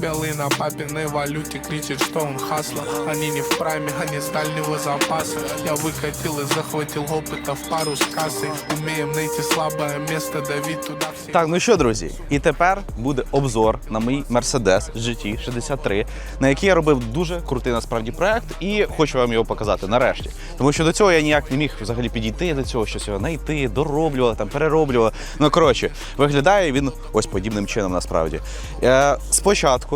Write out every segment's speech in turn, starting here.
Белый на папиной валюте кричит, что он хасла Они не в прайме, они с дальнего запаса Я выкатил и захватил опыта в пару с кассой Умеем найти слабое место, давить туда все Так, ну що, друзі, і тепер буде обзор на мій Mercedes GT 63, на який я робив дуже крутий насправді проект, і хочу вам його показати нарешті. Тому що до цього я ніяк не міг взагалі підійти до цього, щось його знайти, дороблювати, там перероблювати. Ну коротше, виглядає він ось подібним чином насправді. Е, спочатку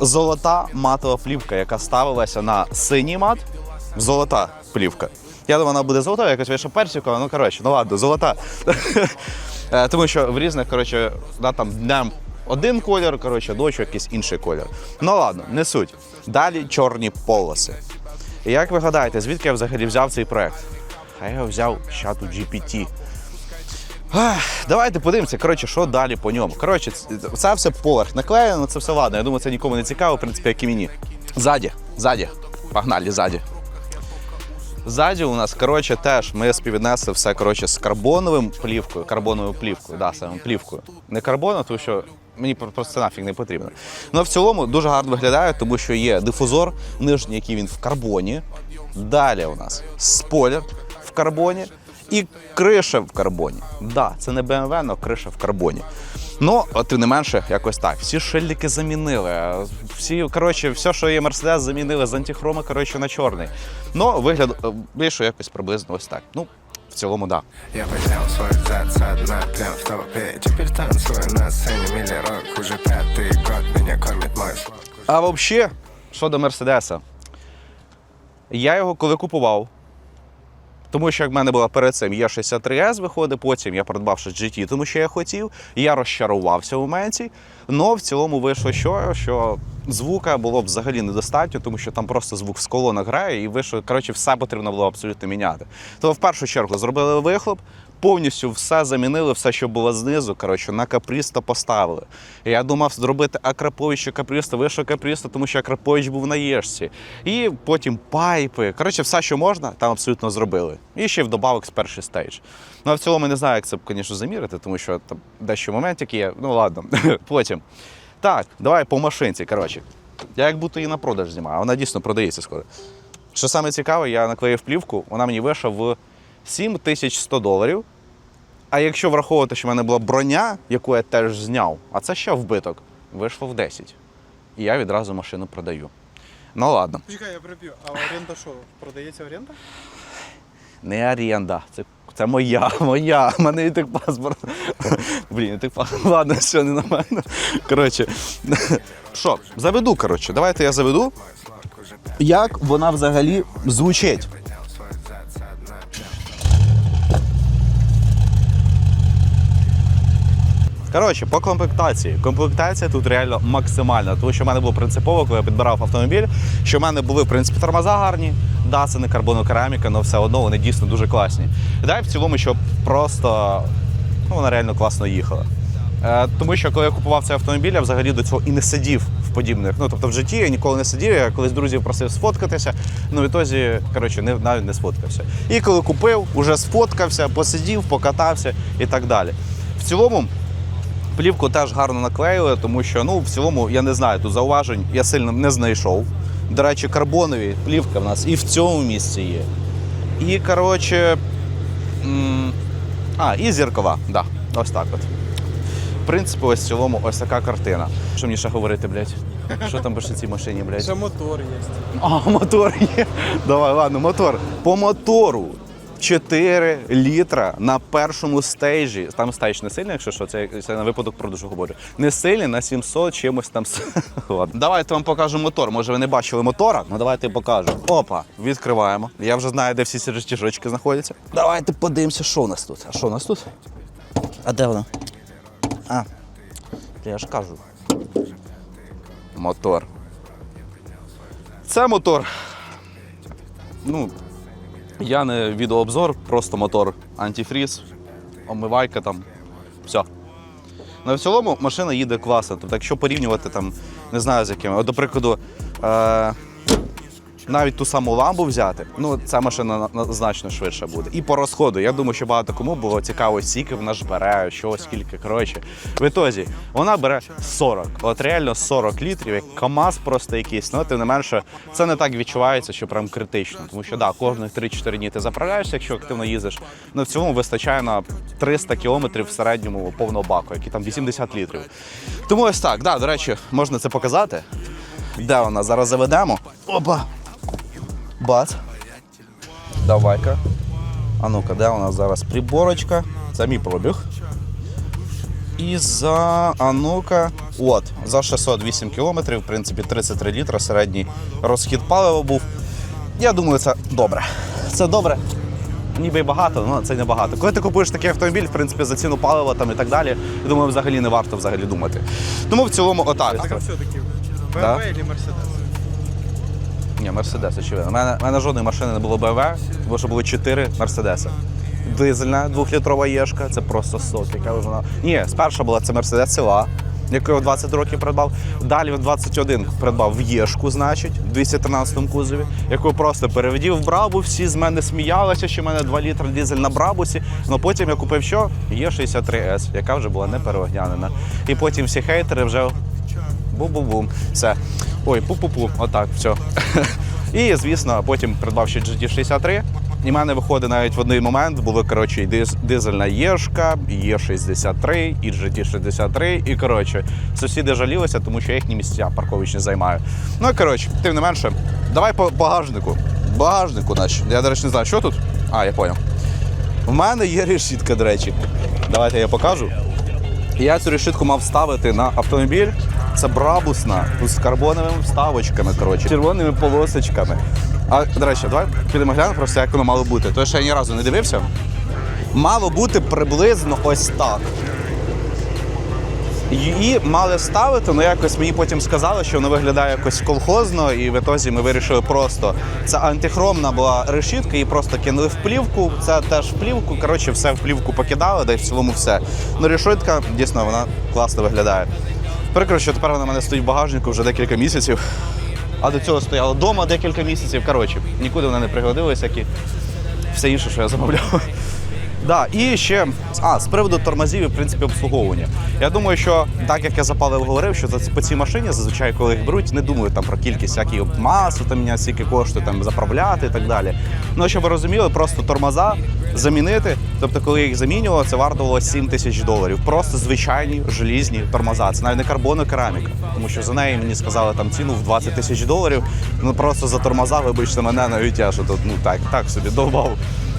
золота матова плівка, яка ставилася на синій мат, золота плівка. Я думаю, вона буде золота, якось вийшла персикова, ну коротше, ну ладно, золота. Е, Тому що в різних, коротше, да, там днем один колір, коротше, ночі якийсь інший колір. Ну ладно, не суть. Далі чорні полоси. І як ви гадаєте, звідки я взагалі взяв цей проект? А я взяв з чату GPT. Давайте подивимося, коротше, що далі по ньому. Коротше, це все поверх наклеєно, це все ладно. Я думаю, це нікому не цікаво, в принципі, як і мені. Ззаді, ззаді. Погнали, ззаді. Ззаді у нас, коротше, теж ми співвіднесли все коротше, з карбоновим плівкою, карбоновою плівкою, да, саме плівкою. Не карбону, тому що мені про- просто це нафіг не потрібно. Ну в цілому дуже гарно виглядає, тому що є дифузор нижній, який він в карбоні. Далі у нас спойлер в карбоні і криша в карбоні. Да, це не BMW, але криша в карбоні. Ну, от, тим не менше, якось так. Всі шильдики замінили. Всі, коротше, все, що є Мерседес, замінили з антихрома, коротше, на чорний. Ну, вигляд е, вийшов якось приблизно ось так. Ну, в цілому. Да. Я поднял свой зад со дна прям в толпе Теперь танцую на сцене миллерок Уже пятый год меня кормит мой слог А взагалі, щодо Мерседеса, я його коли купував, тому що як в мене була перед цим є 63S виходить, потім я придбав ще GT, тому що я хотів, я розчарувався в моменті. Но в цілому вийшло що, що звука було б взагалі недостатньо, тому що там просто звук з колонок грає, і вийшло, коротше, все потрібно було абсолютно міняти. Тому в першу чергу зробили вихлоп, повністю все замінили, все, що було знизу, коротше, на капрісто поставили. Я думав зробити Акраповича капрісто, вийшов капрісто, тому що Акрапович був на єшці. І потім пайпи. Коротше, все, що можна, там абсолютно зробили. І ще вдобавок з перший стейдж. Ну а в цілому не знаю, як це, звісно, замірити, тому що там дещо моментик є. Ну ладно, потім. Так, давай по машинці. Коротше. Я як будто її на продаж знімаю, вона дійсно продається скоро. Що саме цікаве, я наклеїв плівку, вона мені вийшла в 7100 доларів. А якщо враховувати, що в мене була броня, яку я теж зняв, а це ще вбиток, вийшло в 10. І я відразу машину продаю. Ну ладно, Чекай, я приб'ю. А оренда що? Продається оренда? не оренда. Це, це моя, моя. У мене і так паспорт. Блін, і так паспорт. Ладно, все не на мене. Коротше. Що, заведу, коротше. Давайте я заведу. Як вона взагалі звучить? Коротше, по комплектації. Комплектація тут реально максимальна, тому що в мене було принципово, коли я підбирав автомобіль, що в мене були, в принципі, тормоза гарні. Да, це не карбонокераміка, але все одно вони дійсно дуже класні. Да, і в цілому, щоб просто ну, вона реально класно їхала. Е, тому що коли я купував цей автомобіль, я взагалі до цього і не сидів в подібних. Ну тобто в житті я ніколи не сидів. Я колись друзів просив сфоткатися. Ну відтоді, коротше, не, навіть не сфоткався. І коли купив, уже сфоткався, посидів, покатався і так далі. В цілому. Плівку теж гарно наклеїли, тому що ну в цілому я не знаю, тут зауважень я сильно не знайшов. До речі, карбонові плівка в нас і в цьому місці є. І коротше. А, і зіркова, да, ось так от. В принципі, ось в цілому ось така картина. Що мені ще говорити, блядь? Що там в цій машині, блядь? Ще мотор є. А, мотор є. Давай, ладно, мотор. По мотору 4 літра на першому стейджі. Там стейдж не сильний, якщо що, це, це на випадок продажу говорю. Не сильний на 700 чимось там. Давайте вам покажу мотор. Може, ви не бачили мотора? Ну давайте покажу. Опа, відкриваємо. Я вже знаю, де всі речі знаходяться. Давайте подивимося, що у нас тут. А що у нас тут? А де воно? А, я ж кажу. Мотор. Це мотор. Ну, я не відеообзор, просто мотор антифріз, омивайка там. Все. Ну, в цілому машина їде класно. Тобто, якщо порівнювати там, не знаю з якими. От, до прикладу, е- навіть ту саму ламбу взяти, ну ця машина на- на- значно швидше буде. І по розходу, я думаю, що багато кому було цікаво, скільки вона ж бере, що скільки. Коротше, в ітозі вона бере 40. От реально 40 літрів, як КАМАЗ просто якийсь. Ну, тим не менше, це не так відчувається, що прям критично. Тому що да, кожних 3-4 дні ти заправляєшся, якщо активно їздиш. Ну в цілому вистачає на 300 кілометрів в середньому повного баку, який там 80 літрів. Тому ось так, да, до речі, можна це показати. Де вона? Зараз заведемо. Опа! Бац. Давай-ка. А ну-ка, де у нас зараз приборочка? Це мій пробіг. І за а ну-ка, от, за 608 кілометрів, в принципі, 33 літра середній розхід палива був. Я думаю, це добре. Це добре. Ніби й багато, але це не багато. Коли ти купуєш такий автомобіль, в принципі, за ціну палива там і так далі, я думаю, взагалі не варто взагалі думати. Тому в цілому отак. Так, а все-таки BMW Да. или Mercedes? Ні, Мерседес, очевидно. У мене, мене жодної машини не було BMW, тому що було чотири Мерседеси. Дизельна двохлітрова єшка, це просто сок, яка вона. Ні, сперша була це Мерседес села, яку я в 20 років придбав. Далі в 21 придбав в Єшку, значить, в 213 кузові, яку просто переведів в Брабу. Всі з мене сміялися, що в мене 2 літри дизель на Брабусі. Ну потім я купив що? Є63С, яка вже була не переогнянена. І потім всі хейтери вже Бу-бу-бум. Все. Ой, пу-пу-пу. Отак, все. І, звісно, потім придбав ще GT63. І в мене виходить навіть в один момент були коротше і дизельна Єшка, і Є63, і GT63. І коротше, сусіди жалілися, тому що я їхні місця парковичні займаю. Ну коротше, тим не менше, давай по багажнику. Багажнику наш. Я, до речі, не знаю, що тут. А, я поняв. У мене є решітка, до речі. Давайте я покажу. Я цю решітку мав ставити на автомобіль. Це брабусна з карбоновими вставочками, коротше, червоними полосочками. А до речі, давай підемо глянемо просто, як воно мало бути. То що я ні разу не дивився. Мало бути приблизно ось так. Її мали ставити, але якось мені потім сказали, що воно виглядає якось колхозно, і в ітозі ми вирішили просто. Це антихромна була решітка, її просто кинули в плівку. Це теж в плівку. Коротше, все в плівку покидали, да й в цілому все. Ну, решітка, дійсно, вона класно виглядає. Прикро, що тепер вона в мене стоїть в багажнику вже декілька місяців. А до цього стояла вдома декілька місяців. Коротше, нікуди вона не пригодилась, як і все інше, що я замовляв. Да, і ще а, з приводу тормозів і в принципі обслуговування. Я думаю, що так як я запалив говорив, що за по цій машині зазвичай, коли їх беруть, не думають там про кількість всякої масу, там міняти, скільки коштує там заправляти і так далі. Ну щоб ви розуміли, просто тормоза замінити. Тобто, коли їх замінював, це вартувало 7 тисяч доларів. Просто звичайні желізні тормоза. Це навіть не карбон, а кераміка. Тому що за неї мені сказали там ціну в 20 тисяч доларів. Ну просто за тормоза, вибачте мене, навіть я що тут ну так, так собі довбав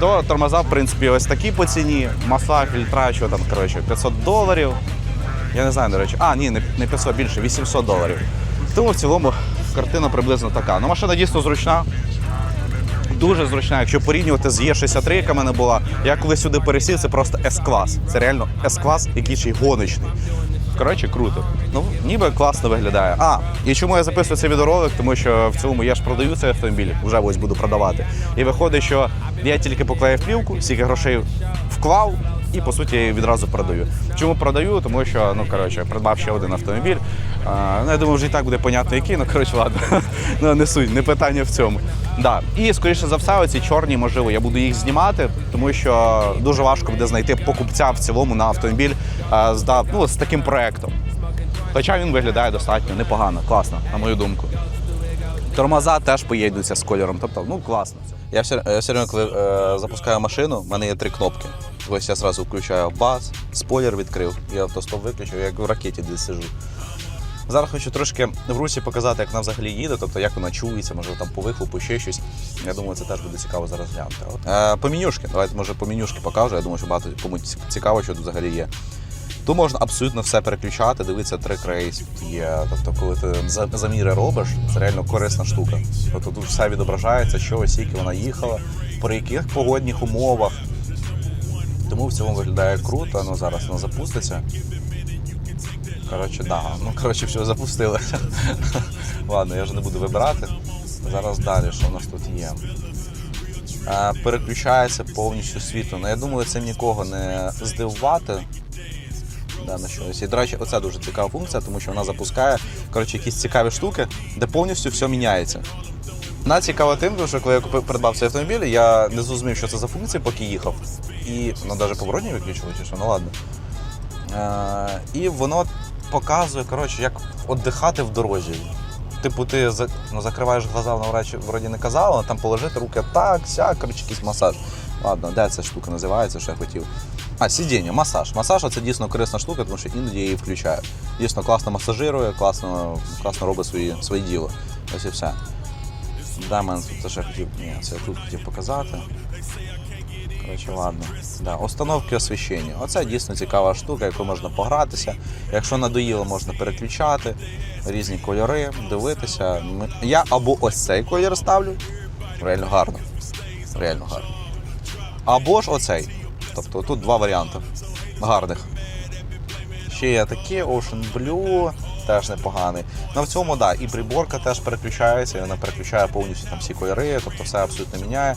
то тормоза, в принципі, ось такі по ціні. Масла, фільтра, що там, коротше, 500 доларів. Я не знаю, до речі. А, ні, не не 500, більше, 800 доларів. Тому в цілому картина приблизно така. Ну, машина дійсно зручна. Дуже зручна. Якщо порівнювати з Є63, яка мене була, я коли сюди пересів, це просто С-клас. Це реально С-клас, який ще й гоночний. Коротше, круто. Ну, ніби класно виглядає. А, і чому я записую цей відеоролик? Тому що в цілому я ж продаю цей автомобіль, вже ось буду продавати. І виходить, що я тільки поклеїв плівку, стільки грошей вклав. І по суті відразу продаю. Чому продаю? Тому що ну коротше, придбав ще один автомобіль. Ну я думаю, вже і так буде понятно, який. Ну коротше, ладно. ну не суть, не питання в цьому. Да. І скоріше за все, оці чорні, можливо, я буду їх знімати, тому що дуже важко буде знайти покупця в цілому на автомобіль а, з, ну, з таким проектом. Хоча він виглядає достатньо непогано, класно, на мою думку. Тормоза теж поєднуються з кольором, тобто, ну класно. Я все, я все одно, коли е, запускаю машину, в мене є три кнопки. Ось я одразу включаю бас, спойлер відкрив, і автостоп виключив, як в ракеті десь сижу. Зараз хочу трошки в русі показати, як вона взагалі їде, тобто як вона чується, може там по вихлопу, ще щось. Я думаю, це теж буде цікаво зараз глянути. Е, по менюшки, давайте може по менюшки покажу. Я думаю, що багато комусь цікаво, що тут взагалі є. Тут можна абсолютно все переключати, дивитися трек рейс є. Тобто, коли ти заміри робиш, це реально корисна штука. Тобто тут все відображається, що скільки вона їхала, при яких погодних умовах. Тому в цілому виглядає круто, ну зараз вона запуститься. Коротше, да. Ну, коротше, все запустили. Ладно, я вже не буду вибирати. Зараз далі, що в нас тут є. Е, переключається повністю світло. Ну, я думаю, це нікого не здивувати. Да, на щось. І, до речі, оце дуже цікава функція, тому що вона запускає коротше, якісь цікаві штуки, де повністю все міняється. Вона цікава тим, що коли я купив придбав цей автомобіль, я не зрозумів, що це за функція, поки їхав. І ну навіть поворотні виключили, чи що, ну ладно. Е, і воно показує, коротше, як віддихати в дорозі. Типу, ти ну, закриваєш глаза, воно врач вроді не казала, але там положити руки так, сяк, коротше, якийсь масаж. Ладно, де ця штука називається, що я хотів. А, сидіння, масаж. Масаж це дійсно корисна штука, тому що іноді я її включаю. Дійсно класно масажирує, класно, класно робить свої, своє діло. Ось і все. Да, мене тут я хотів. Ні, це я тут хотів показати. Коротше, ладно. Да, установки освіщення. Оце дійсно цікава штука, яку можна погратися. Якщо надоїло, можна переключати різні кольори, дивитися. Я або ось цей колір ставлю. Реально гарно. Реально гарно. Або ж оцей. Тобто тут два варіанти гарних. Ще є такі Ocean Blue, теж непоганий. Ну в цьому, да, і приборка теж переключається, і вона переключає повністю там всі кольори, тобто все абсолютно міняє.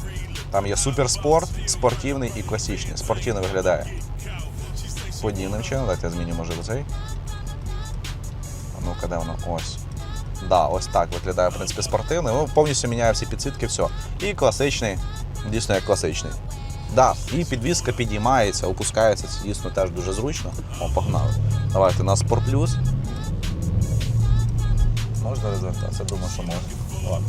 Там є суперспорт, спортивний і класичний. Спортивний виглядає подібним чином. Дайте я зміню, може, оцей. А ну-ка, де воно? Ось. Да, ось так виглядає, в принципі, спортивний. Ну, повністю міняє всі підсвітки, все. І класичний, дійсно як класичний. Да, і підвізка підіймається, опускається, це дійсно теж дуже зручно. О, погнали. Давайте на Sport Plus. Можна розвертатися? Думаю, що можна. Ладно.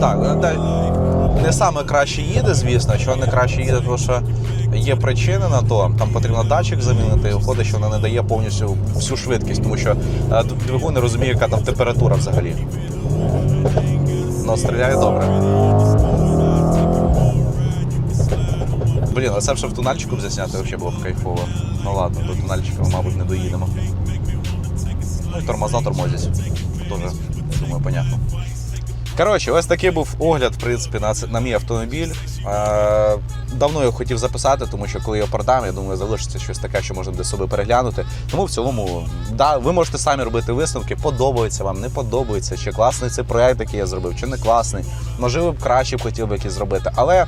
Так, е, не саме краще їде, звісно. Чого не краще їде, тому що є причини на то. Там потрібно датчик замінити, і виходить, що вона не дає повністю всю швидкість, тому що е, двигун не розуміє, яка там температура взагалі. Ну, стріляє добре. Блін, а це ще в тунельчику б засняти взагалі було б кайфово. Ну ладно, до тунельчика, ми, мабуть, не доїдемо. Ну і тормоза тормозять. Тоже, я думаю, понятно. Коротше, ось такий був огляд, в принципі, на, на мій автомобіль. Е, давно його хотів записати, тому що коли його продам, я думаю, залишиться щось таке, що можна десь собі переглянути. Тому в цілому, да, ви можете самі робити висновки, подобається вам, не подобається, чи класний цей проект, який я зробив, чи не класний. Можливо, краще б хотів би якийсь зробити. Але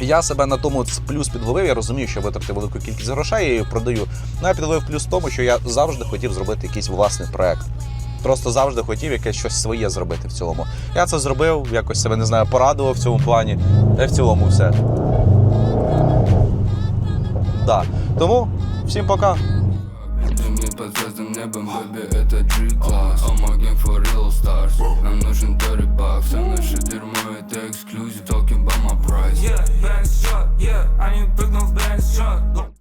я себе на тому плюс підловив. Я розумію, що витратив велику кількість грошей, я її продаю. Ну я підловив плюс в тому, що я завжди хотів зробити якийсь власний проект. Просто завжди хотів якесь щось своє зробити в цілому. Я це зробив, якось себе не знаю, порадував в цьому плані. Та в цілому все. Да. Тому всім пока Джимми под звездным небом, бэби, это G-класс Омоген for real stars Нам нужен Дори Бакс, а наше дерьмо это эксклюзив Talking about my price Yeah, bank shot, yeah, они прыгнул в bank shot